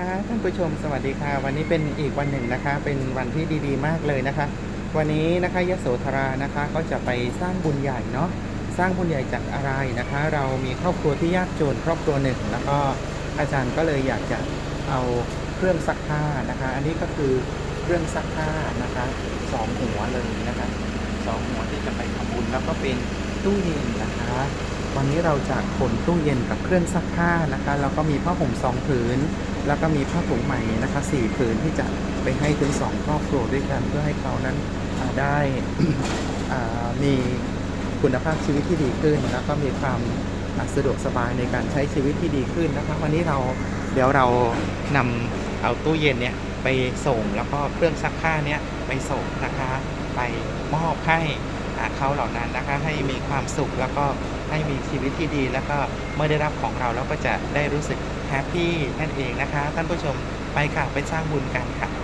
ค่ะท่านผู้ชมสวัสดีค่ะ วันนี้เป็นอีกวันหนึ่งนะคะ เป็นวันที่ดีๆ มากเลยนะคะ วันนี้นะคะยโสธรานะคะก็จะไปสร้างบุญใหญ่เนาะสร้างบุญใหญ่จากอะไรนะคะ เรามีครอบครัวที่ยากจนครอบครัวหนึ่งแล้วก็อาจารย์ก็เลยอยากจะเอาเครื่องซักผ้านะคะ อันนี้ก็คือเครื่องซักผ้านะคะสองหัวเลยนะคะสองหัวที่จะไปทำบุญแล้วก็เป็น ตู้เย็นนะคะ วันนี้เราจะขนตู้เย็นกับเครื่องซักผ้านะคะแล้วก็มีผ้าห่มสองผืน แล้วก็มีผ้าถุงใหม่นะคะสี่ผืนที่จะไปให้ถึงสองครอบครัวด้วยกันเพื่อให้เขานั้นได้มีคุณภาพชีวิตที่ดีขึ้น แล้วก็มีความสะดวกสบายในการใช้ชีวิตที่ดีขึ้นนะคะวันนี้เราเดี๋ยวเรานำเอาตู้เย็นเนี่ยไปส่งแล้วก็เครื่องซักผ้าเนี่ยไปส่งนะคะไปมอบให้ เขาเหล่านั้นนะคะให้มีความสุขแล้วก็ให้มีชีวิตที่ดี แล้วก็เมื่อได้รับของเราแล้วก็จะได้รู้สึกแฮปปี้นั่นเองนะคะ ท่านผู้ชมไปค่ะไปสร้างบุญกันค่ะ